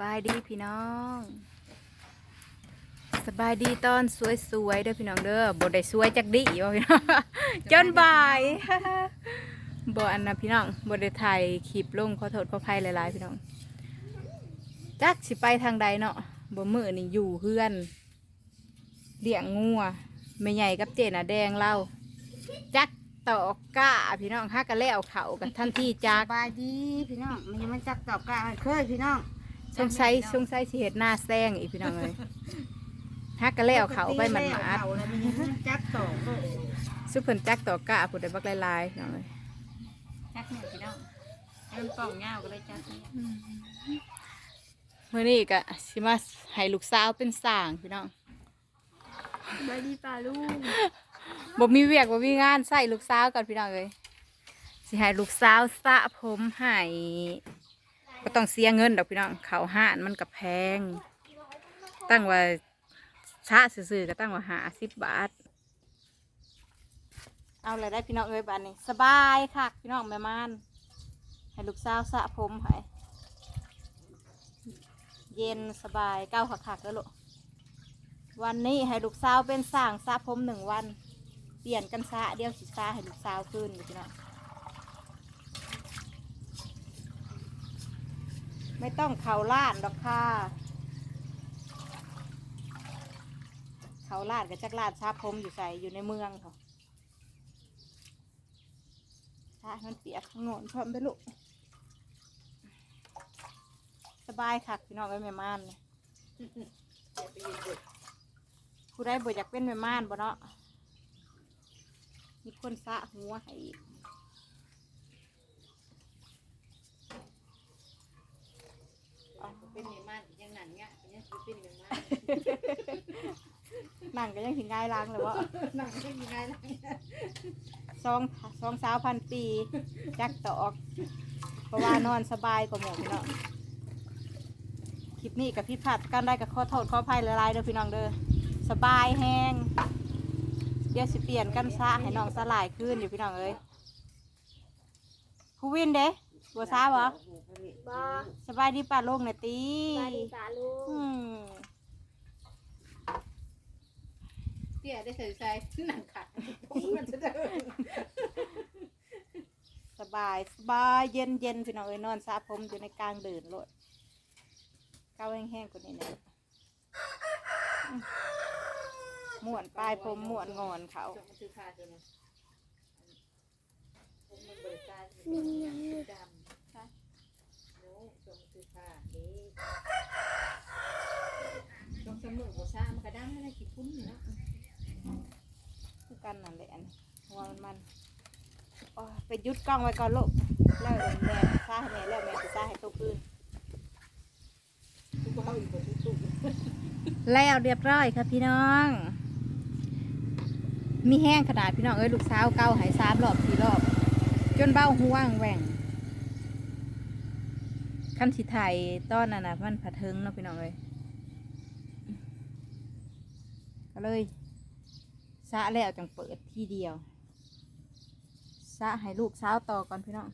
บายดีพี่น้อง สบายดีตอนสวยๆเด้อพี่น้องเด้อบ่ได้สวยจักดีว่พี่น้องจนบ่ายบ่อันนะพี่น้องบ่ได้ถ่ายคลิปลงขอโทษขออภัยหลายๆพี่น้องจักสิไปทางใดเนาะบ่มื้อนี่อยู่เฮือนเลี้ยงงัวแม่ใหญ่กับเจน่ะแดงเล่าจักตอกก้าพี่น้องฮักกันแล้วเขากันทันที่จักสบายดีพี่น้องมันยังมันจักตอบกะเคยพี่น้อง สงสัยสงสัยสิเห็ดหน้าแซงอีกพี่น้องเลยฮักกันแล้วเขาไปมันหมาดเขาแล้วมันยังมันจักตอบเลยซุปเพิ่นจักต่อกะผู้ใดบักหลายๆพี่น้องเลยจักเนี่ยพี่น้องให้มันป่องเงาก็เลยจักเนี่ยมื้อนี้ก็สิมาให้ลูกสาวเป็นสร้างพี่น้องสบายดีป่าลูกบ่มีเวียกบ่มีงานใส่ลูกสาวก่อนพี่น้องเลยสิให้ลูกสาวสระผมให้ ก็ต้องเสียเงินดอกพี่น้องเขาห้านมันก็แพง ตั้งว่าชะซื่อๆก็ตั้งว่าหาสิบบาท เอาอะไรได้พี่น้องเอ้ยบ้านนี้สบายค่ะพี่น้องแม่ม่านให้ลูกสาวสระผมให้เย็นสบายเก้าขักๆแล้วลูกวันนี้ให้ลูกสาวเป็นสร้างสระผมหนึ่งวัน เปลี่ยนกันสระเดียวสิสระให้ลูกสาวขึ้นพี่น้อง ไม่ต้องเข่าล้านดอกค่ะเขาลาดกับจักลาดชาพรมอยู่ใส่อยู่ในเมืองเขาชามันเปียกข้างโนนพร้อมไปลูกสบายค่ะพี่น้องไอ้แม่ม่านเลยผู้ได้บ่อยากเป็นแม่ม่านบ่เนาะมีคนสะหัวให้อีก เป็นแม่ม่านยังหนันเงี้ยยังเป็นแม่ม่าน นั่งก็ยังถึงง่ายล้างเลยวะหนังไม่มีไงล่ะสองสองสาวพันปี จักตอกเพราะว่านอนสบายกว่าหมดพี่น้องคลิปนี้กับพี่ผัดกันได้กับข้อโทษข้อภัยหลายๆเด้อพี่น้องเด้อสบายแห้งเดี๋ยวสิเปลี่ยนกันซะให้น้องสลายขึ้นอยู่พี่น้องเอ้ยผู้วินเด้บัวซาบ่บอสบายดีป่าลงเนี่ยตีบาดีปลาลูก อืม เตี้ยได้ใส่ใส่หนังขัดผมมันจะเดินสบายสบายเย็นเย็นพี่น้องเอ้ยนอนสระผมอยู่ในกลางเดินโลดก้าวแห้งๆกว่านี้เนี่ยอืมม่วนปลายผมม่วนงอนเขาจงมันคือผ้าตัวนั้นผมมันบริการมียังมีดำค่ะโน้จงมันคือผ้าเอ๊ะจงสมุนหัวซ่ามันกระด้างให้ได้กี่คุ้นเนาะคือ กันนั่นแหละอันหัวมันมันโอ้ยไปยุดกล้องไว้ก่อนลูกแล้วเดี๋ยวแม่ซ่าให้แม่แล้วแม่จะซ่าให้ตัวคืนทุกคนเอาอีกคนทุกแล้วเรียบร้อยค่ะพี่น้อง มีแห้งขนาดพี่น้องเอ้ยลูกสาวเกาหายสามรอบสี่รอบ จนเบ้าห่วงแหว่งขั้นสิไทยต้อนน่ะนะมันผัดเทิงเนาะพี่น้องเอ้ยก็เลย สะแล้วจังเปิดที่เดียวสะให้ลูกสาวต่อก่อนพี่น้อง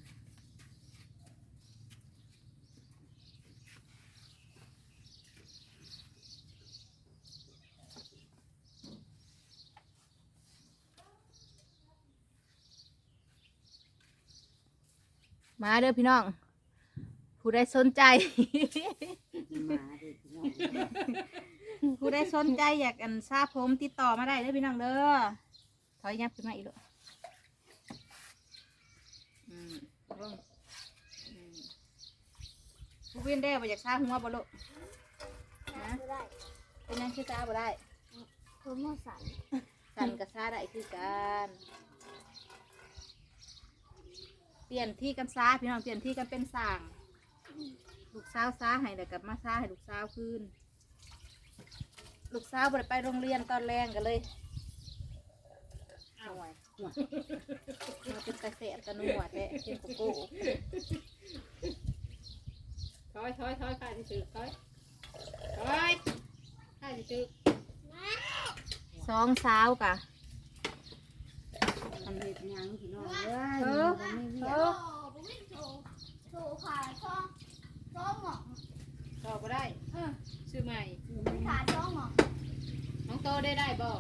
มาเด้อพี่น้อง ผู้ใดสนใจ มาดิพี่น้อง ผู้ใดสนใจอยากอันทราบผมติดต่อมาได้เด้อพี่น้องเด้อถอยยับขึ้นมาอีกลูกอืมเบิ่งอืมผู้วินได้บ่อยากทราบหัวบ่ลูกนะไม่ได้เป็นยังคือทราบบ่ได้ ผมมาสั่นสั่นกับซาได้คือกันเปลี่ยนที่กันซาพี่น้องเปลี่ยนที่กันเป็นสร้าง ลูกสาวซาให้แล้วกลับมาซาให้ลูกสาวคืน ลูกสาวบ่ได้ไปโรงเรียนตอนแรงกันเลยห่วยห่วยมาเป็นกระเสะกันหัวแต่เป็นโกโก้ถอยถอยถอยข้าที่ซื้อถอยถอยข้าที่ซื้อสองสาวกะทำเห็ดยังพี่น้องเอ้เอยอมันไม่เวีเอยกอโอ้ผมไม่โชว์โชว์ขายช่ องช่องหมอกตอบบ่ได้ได้ได้บ่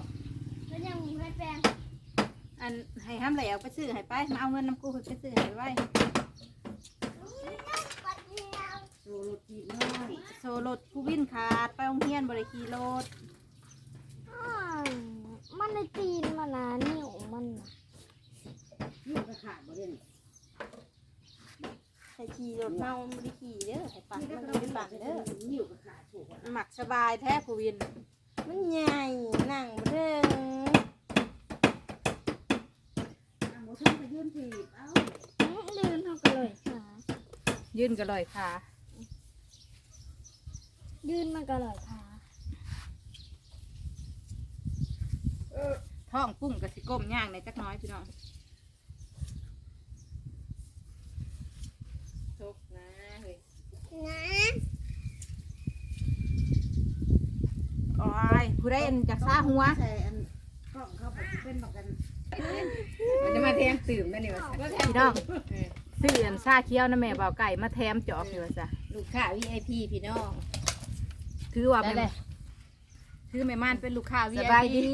แล้วยังมีให้แปลงอันให้ห้ามไหลเอาไปซื้อให้ไปมาเอาเงินน้ำกูไปซื้อให้ไว้ปัดเดียวโอ้รถจีบน้อยโซรถผู้วินขาดไปโรงเรียนบริขี่รถอ้าวมันในตีนมันนะนิ้วมันน่ะนี่ก็ขาดบ่เด่นให้ขี่รถเมาบริขี่เด้อให้ปั่นมันบริปั่นเด้อนิ้วก็ขาดถูก หมักสบายแท้ผู้วิน มันใหญ่นั่งบ่เทิงอะบ่ถึงไปยืนถีบ เอ้าอื้อลืนเท่ากันเลยค่ะยืนก็ลอยขายืนมันก็เลยค่ะท้องปุ้งกับสิก้มย่างในจักหน้อยพี่น้องทุกนะเฮ้ย นะ โอ้ย ผู้ใดอันจากซาหัวใส่อันกล้องเข้าไปเป็นบักกันมันจะมาแทงตื่มนั่นนี่ว่าพี่น้องซื้ออันซาเคี้ยวนะแม่บ่าวไก่มาแถมจอกอยู่ว่าจ้ะลูกค้า VIP พี่น้องถือว่าได้แม่เลยถือแม่ม่านเป็นลูกค้า ส VIP บายดี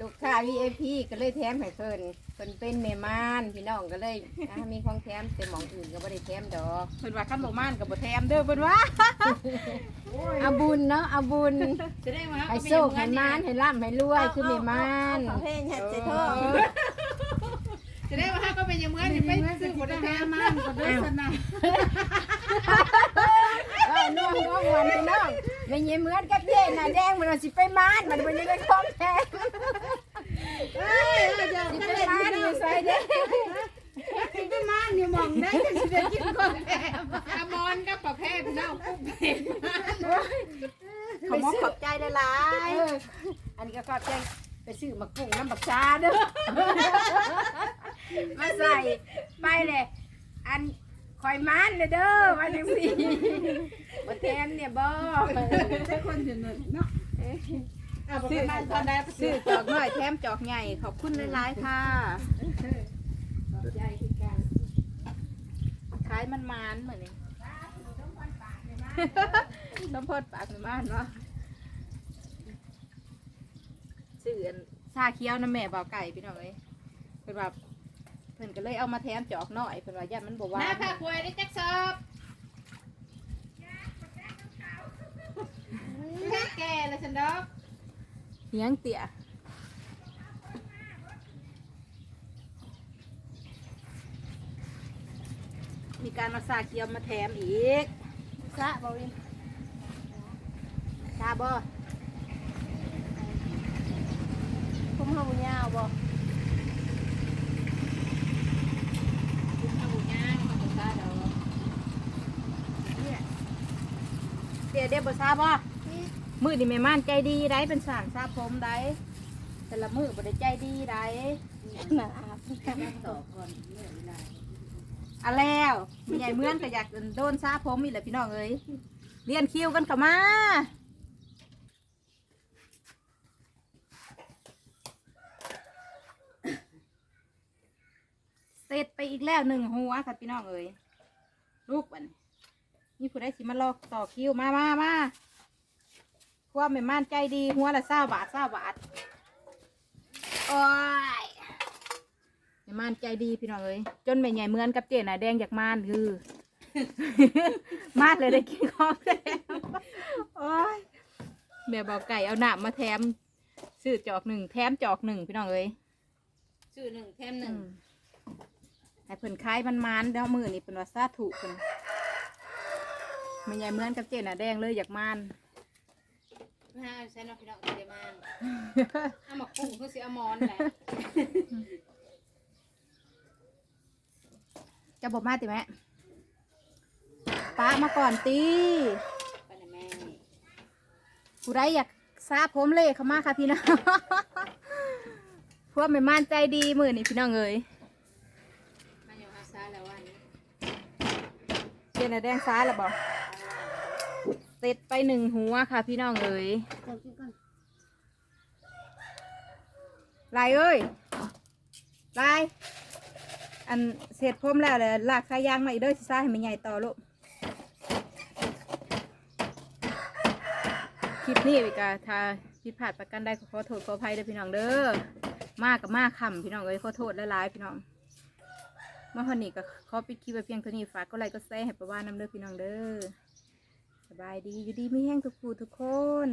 ลูกค้า VIP ก็เลยแถมให้เพิ่น เพิ่นเป็นแม่ม่านพี่น้องก็เลยอะมีของแถมแต่หมองอื่นก็บ่ได้แถมดอกเพิ่นว่าคันบ่ม่านก็บ่แถมเด้อเพิ่นว่าเอาบุญเนาะเอาบุญจะได้มาให้โชคให้มานให้ร่ำให้รวยคือแม่ม่านเพลงเฮ็ดใส่เอท่ออจะได้ว่าก็เป็นอย่างเมื่อนี่ไปซื้อบ่ได้แถมม่านก็ได้สนะเออน้องน้องวันพี่น้องไม่เยี่ยเหมือนกับเจ๊น่ะแดงมันว่าสิไปม่านมันบ่ได้ของแท้สิไปม่านอยู่ใส่เด้สิไปม่านนี่มองได้จะสิได้กินของแถมอามอนกับประเภทพี่น้องปุ๊บเป็นขอมขอบใจหลายเอออันนี้ก็ขอบใจไปซื้อมากุ้งน้ำบักชาเด้อมาใส่ไปเลยอันคอยมันเลยเด้อมาจังสิมาแทนเนี่ยบ่ๆได้คนอยู่นั่นเนาะ ซื้อมาตอนใดซื้อจอกน้อยแถมจอกใหญ่ขอบคุณหลายๆค่ะขอบใจคือกันขายมันมานเหมือนนี้สมพดปากมันมานเนาะซื้ออันชาเคี้ยวน้ำแม่เบาไก่พี่น้องเอ้ยเพิ่นว่าเพิ่นก็เลยเอามาแถมจอกน้อยเพิ่นว่าย่านมันบ่หวาน้านผักหวยได้จักสอบแม่แก่เลยฉันดอก เลี้ยงเตี่ยมีการมาซาเคี้ยวมาแถมอีกสะบรินชาบ่ผมเฮายาวบ่คุณเอาย่างมาตาดอกเดี๋ยวเดี๋ยวบ่ซาบ่ มือนี่แม่ม่านใจดีได้เป็นสารซาผมได้แต่ละมือบ่ได้ใจดีได้นะอาบต่อก่อนเอาอะแล้วมีใหญ่เมือนก็อยากโดนซาผมอีกแหละพี่น้องเอ้ยเรียนคิวกันเข้ามาเสร็จไปอีกแล้วหนึ่งหัวค่ะพี่น้องเอ้ยลูกวันนี่ผู้ใดสิมาลอกต่อคิวมามามา ความแม่ม่านใจดีหัวละเศร้าบาทเศร้าบาทโอ้ยแม่ม่านใจดีพี่น้องเอ้ยจนแม่ใหญ่เหมือนกับเจน่ะแดงจากม่านคือ มาดเลยได้กินของแถมโอ้ยแม่บอกไก่เอาหนามมาแถมซื้อจอกหนึ่งแถมจอกหนึ่งพี่น้องเอ้ยชื่อหนึ่งแถมหนึ่งอืมให้เพิ่นคล้ายมันมันๆเด้อมือนี่เป็นว่าซาถูกเพิ่นมันใหญ่เหมือนกับเจน่ะแดงเลยอยากมัน ห้าใช่เนาะพี่น้องเดมานเอามากุ้งคือสิเอามอนแหละจะบอกมาติแม่ป้ามาก่อนตีไปเลยแม่ผู้ใดอยากซาผมเล่เข้ามาค่ะพี่น้องพวกแม่ม่านใจดีมือนี่พี่น้องเอ้ยมาอยู่ฮาซาแล้ววันนี้เจน่ะแดงซ้ายแล้วบอก เสร็จไปหนึ่งหัวค่ะ พี่น้องเอ๋ยลาเอ้ยลาอันเสร็จพรมแล้วเลยลากขายางมาอีกเด้อสิซ่าให้มันใหญ่ต่อลูกคลิปนี้ไปกอะถ้าผิดพลาดประกันได้ขอโทษขออภัยเด้อพี่น้องเด้อมากกับมากคำพี่น้องเอ้ยขอโทษและร้ายพี่น้องมาคนนี้ก็ขอปิดคลิปไปเพียงเท่านี้ฝากก็ไลค์ก็แซ่ให้ประว่าน้ำเด้อพี่น้องเด้อ บายดีอยู่ดีไม่แห้งทุกผู้ทุกคน